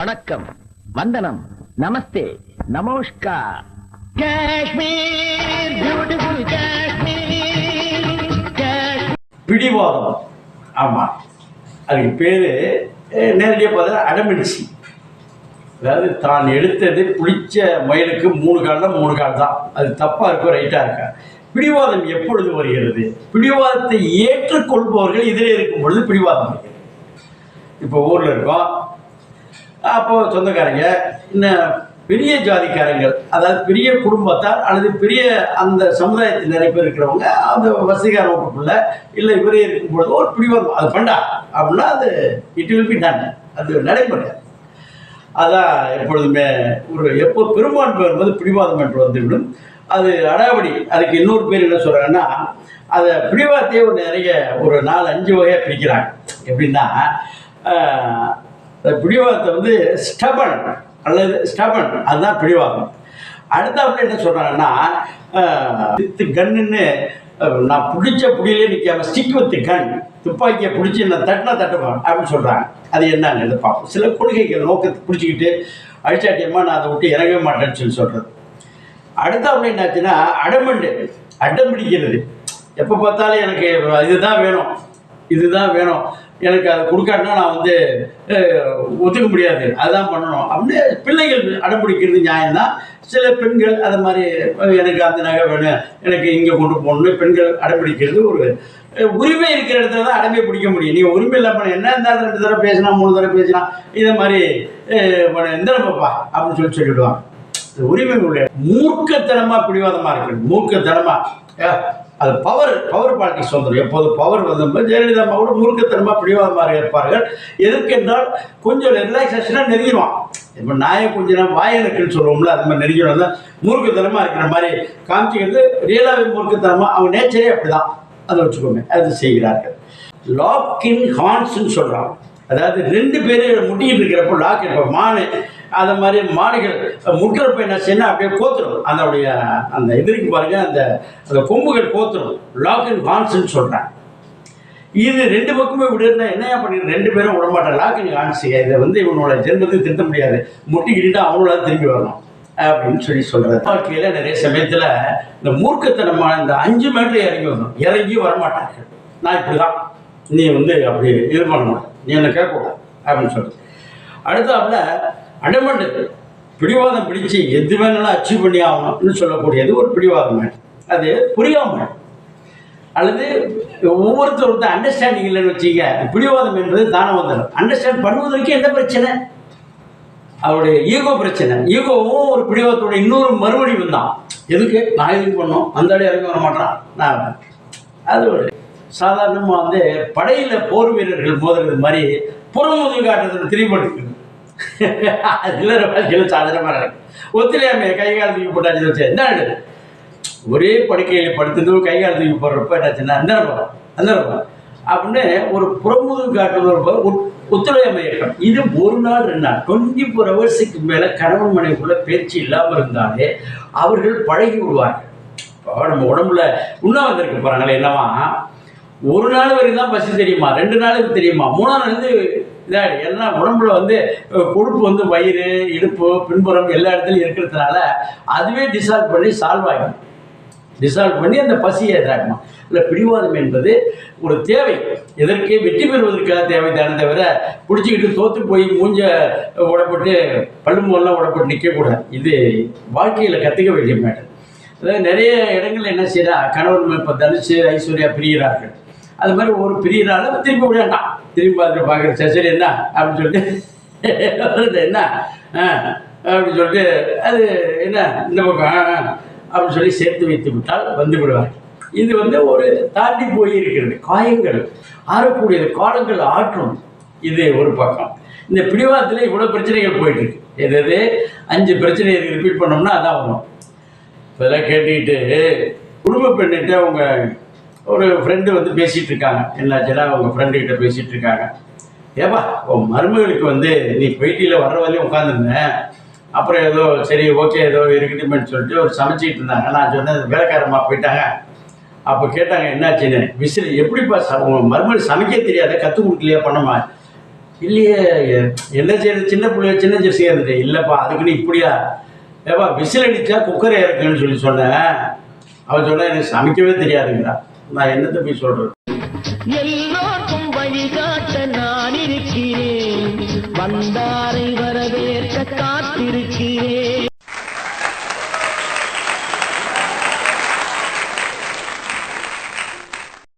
வணக்கம் வந்தனம் நமஸ்தே நமோஷ்கா காஷ்மீர் பியூட்டிஃபுல் காஷ்மீர். பிடிவாதம். ஆமா. அதுக்கு பேரு நேரடியாக பார்த்தா அடமென்சி அதாவது தான் எடுத்தது பிடிச்ச மயிலுக்கு மூணு கால் மூணு கால் தான். அது தப்பாக இருக்கும் ரைட்டாக இருக்கா? பிடிவாதம் எப்பொழுது வருகிறது? பிடிவாதத்தை ஏற்றுக்கொள்பவர்கள் எதிரே இருக்கும் பொழுது பிடிவாதம் வருகிறது. இப்போ ஊரில் இருக்கோம். அப்போ சொந்தக்காரங்க இன்னும் பெரிய ஜாதிக்காரங்கள் அதாவது பெரிய குடும்பத்தார் அல்லது பெரிய அந்த சமுதாயத்தில் நிறைய பேர் இருக்கிறவங்க அந்த வசதிகார வகுப்புல இல்லை இவரே இருக்கும் பொழுது ஒரு பிடிவாதம் அது பண்ணா அப்படின்னா அது இட் வில் பி டன் அது நடைமுறை. அதான் எப்பொழுதுமே ஒரு எப்போ பெரும்பான்மை வரும்போது பிடிவாதம் என்று வந்துவிடும். அது அடாவடி அதுக்கு இன்னொரு பேர் என்ன சொல்கிறாங்கன்னா அதை பிடிவாதத்தையே ஒரு நிறைய ஒரு நாலு அஞ்சு வகையாக பிரிக்கிறாங்க. எப்படின்னா பிடிவாதத்தை வந்து ஸ்டபன் அல்லது ஸ்டபன் அதுதான் பிடிவாதம். அடுத்தாப்புல என்ன சொல்கிறாங்கன்னா வித்து கன்னுன்னு நான் பிடிச்ச புடியிலே நிற்காம ஸ்டிக் வித்து கன் துப்பாக்கியை பிடிச்சி நான் தட்டினா தட்டுவேன் அப்படின்னு சொல்கிறாங்க அது என்னன்னு பார்ப்போம். சில கொள்கைகள் நோக்கத்தை பிடிச்சிக்கிட்டு அழிச்சாட்டியமாக நான் அதை விட்டு இறங்கவே மாட்டேன்னு சொல்லி சொல்கிறது அடுத்தாப்புல என்னாச்சுன்னா அடமண்டு அடம் பிடிக்கிறது எப்போ பார்த்தாலும் எனக்கு இதுதான் வேணும் இதுதான் வேணும். எனக்கு அதை கொடுக்காட்டினா நான் வந்து ஒத்துக்க முடியாது. அதுதான் பண்ணணும். அப்படின்னு பிள்ளைகள் அடம்பிடிக்கிறது நியாயம்தான். சில பெண்கள் அது மாதிரி எனக்கு அந்த நகை வேணும் எனக்கு இங்கே கொண்டு போகணும்னு பெண்கள் அடம்பிடிக்கிறது ஒரு உரிமை இருக்கிற இடத்துல தான் அடமே பிடிக்க முடியும். நீங்கள் உரிமை இல்லாமல் என்ன இருந்தாலும் ரெண்டு தடவை பேசினா மூணு தடவை பேசினா இதை மாதிரி அஹ், எந்த பாப்பா அப்படின்னு சொல்லி சொல்லிவிடுவாங்க உரிமை உள்ள மூர்க்கத்தனமா பிடிவாதமா இருக்கு மூர்க்கத்தனமா. அது பவர் பவர் பாலிட்டிக்ஸ் வந்துடும் எப்போது பவர் வந்தபோது ஜெயலலிதா அம்மா கூட மூர்க்கத்தனமா பிடிவாதமாக இருப்பார்கள் எதுக்கென்றால் கொஞ்சம் ரிலாக்ஸேஷனாக நெருங்கிடுவான். இப்போ நாயை கொஞ்சம் நேரம் வாயனுக்குன்னு சொல்லுவோம்ல அது மாதிரி நெருங்கிடும். தான் மூர்க்கத்தனமா இருக்கிற மாதிரி காமிச்சிக்கிறது ரியலாகவே மூர்க்கத்தனமா அவன் நேச்சரே அப்படிதான். அதை வச்சுக்கோமே அது செய்கிறார்கள். லாக்கின் ஹான்ஸ்ன்னு சொல்கிறான் அதாவது ரெண்டு பேர் முட்டிக்கிட்டு இருக்கிறப்போ லாக் இப்போ மானு அந்த மாதிரி மாடுகள் முட்டுறப்ப என்ன செய்யணும்? அப்படியே கோத்துரும் அதனுடைய அந்த எதிர்க்கு பாருங்க அந்த அந்த கொம்புகள் கோத்துரும் லாக் அண்ட் ஹான்ஸ்ன்னு சொல்கிறேன் இது ரெண்டு பக்கமும் இப்படி இருந்தால் என்னையா பண்ணி ரெண்டு பேரும் விட மாட்டேன் லாக் அண்ட் ஹான்ஸ் இதை வந்து இவனோட ஜென்மத்துக்கு திருத்த முடியாது. முட்டிக்கிட்டு அவங்களால திரும்பி வரணும். அப்படின்னு சொல்லி சொல்கிறது வாழ்க்கையில் நிறைய சமயத்தில் இந்த மூர்க்கத்தனமான இந்த அஞ்சு மீட்டர் இறங்கி வரணும். இறங்கி வரமாட்டார்கள். நான் இப்படி தான் நீ வந்து அப்படி இது பண்ணணும். நீ என்ன கேட்கக்கூடாது. அப்படின்னு சொல்கிறேன் அடுத்தாப்புல அடமண்டு பிடிவாதம் பிடிச்சு எது வேணாலும் அச்சீவ் பண்ணி ஆகணும்னு சொல்லக்கூடியது ஒரு பிடிவாதம் அது புரியாம. அல்லது ஒவ்வொருத்தருக்கு அண்டர்ஸ்டாண்டிங் இல்லைன்னு வச்சுக்க பிடிவாதம் என்பது தானே வந்துடும் அண்டர்ஸ்டாண்ட் பண்ணுவதற்கு என்ன பிரச்சனை? அவருடைய ஈகோ பிரச்சனை. ஈகோவும் ஒரு பிடிவாதத்தோட இன்னொரு மறுபடியும் தான் எதுக்கு? நான் எதுக்கு பண்ணோம்? அந்த அடி இறங்கி வர மாட்டான். நான் அது ஒரு சாதாரணமாக வந்து படையில் போர் வீரர்கள் மோதுறது மாதிரி புறமுதுகு காட்டுறது திரிபட்டுக்கு அதில் வாழ்க்கையில் சாதனமாக நடக்கும். ஒத்துழையாமையை கை கால் தூக்கி போட்டாச்சு வச்சு என்ன ஒரே படுக்கையில் படுத்துட்டு கை கால் தூக்கி போடுறப்ப என்னாச்சுன்னா அந்த போகிறோம் அந்த போகிறோம் அப்படின்னு ஒரு புறமுதுகு காட்டுறப்ப ஒத்துழையாமை இயக்கம். இது ஒரு நாள் ரெண்டு நாள். டுவெண்ட்டி ஃபோர் ஹவர்ஸுக்கு மேலே கணவன் மனைவிக்குள்ள பேச்சு இல்லாமல் இருந்தாலே அவர்கள் பழகி விடுவார்கள். இப்போ நம்ம உடம்புல உண்ணாவிரதம் இருக்க போகிறாங்களே என்னவா ஒரு நாள் வரைக்கும் தான் பசி தெரியுமா? ரெண்டு நாளுக்கு தெரியுமா? மூணாம் நாள் இதாகிடு ஏன்னா எல்லாம் உடம்புல வந்து கொழுப்பு வந்து வயிறு இடுப்பு பின்புறம் எல்லா இடத்துலையும் இருக்கிறதுனால அதுவே டிசால்வ் பண்ணி சால்வ் ஆகும் டிசால்வ் பண்ணி அந்த பசியை இதாகும் இல்லை பிடிவாதம் என்பது ஒரு தேவை. எதற்கு வெற்றி பெறுவதற்காக தேவை தானே தவிர பிடிச்சிக்கிட்டு தோற்று போய் மூஞ்ச உடப்பட்டு பல்லு மூலம் உடப்பட்டு நிற்கக்கூடாது இது வாழ்க்கையில் கற்றுக்க வேண்டிய மேட்டர் அதாவது நிறைய இடங்கள்ல என்ன செய்யறா? கணவன் இப்போ தனுஷு ஐஸ்வர்யா பிரிகிறார்கள். அது மாதிரி ஒரு பிரியனால திரும்பி விடாண்டான் திரும்பி பார்த்துட்டு பார்க்குற சரி என்ன? அப்படின்னு சொல்லிட்டு என்ன? அப்படின்னு சொல்லிட்டு அது என்ன இந்த பக்கம் அப்படின்னு சொல்லி சேர்த்து வைத்து விட்டால் வந்து விடுவார் இது வந்து ஒரு தாண்டி போய் இருக்கிறது காயங்கள் ஆறக்கூடியது காலங்கள் ஆற்றும். இது ஒரு பக்கம். இந்த பிடிவாதத்தில் இவ்வளோ பிரச்சனைகள் போயிட்டு இருக்கு. எது எது? அஞ்சு பிரச்சனையை ரிப்பீட் பண்ணோம்னா அதான் வரும். இதெல்லாம் கேட்டுக்கிட்டு குடும்ப பெண்ணிட்ட அவங்க ஒரு ஃப்ரெண்டு வந்து பேசிகிட்டு இருக்காங்க என்னாச்சுன்னா அவங்க ஃப்ரெண்டுக்கிட்ட பேசிகிட்டு இருக்காங்க ஏப்பா உன் மருமகளுக்கு வந்து நீ போயிட்டியில் வர்ற வரையும் உட்காந்துருந்தேன் அப்புறம் ஏதோ சரி ஓகே ஏதோ இருக்கட்டுமேனு சொல்லிட்டு ஒரு சமைச்சிக்கிட்டு இருந்தாங்க நான் சொன்னேன் வேலைக்காரமாக போயிட்டாங்க. அப்போ கேட்டாங்க என்னாச்சுன்னு? விசில் எப்படிப்பா ச உங்கள் மருமகள் சமைக்க தெரியாத கற்றுக் கொடுக்கலையா பண்ணமா? இல்லையே என்ன செய்யறது சின்ன பிள்ளைய சின்ன ஜெர்சி இருந்துட்டு. இல்லைப்பா அதுக்குன்னு இப்படியா? ஏப்பா விசில் அடித்தா குக்கர் இறக்குன்னு சொல்லி சொன்னேன். அவன் சொன்னால் எனக்கு சமைக்கவே தெரியாதுங்கிறான் நான் என்னத்தை போய் சொல்றது? எல்லோருக்கும் வழிகாட்ட நான் இருக்கிறேன் வந்தாரை வரவேற்க காத்திருக்கிறேன்.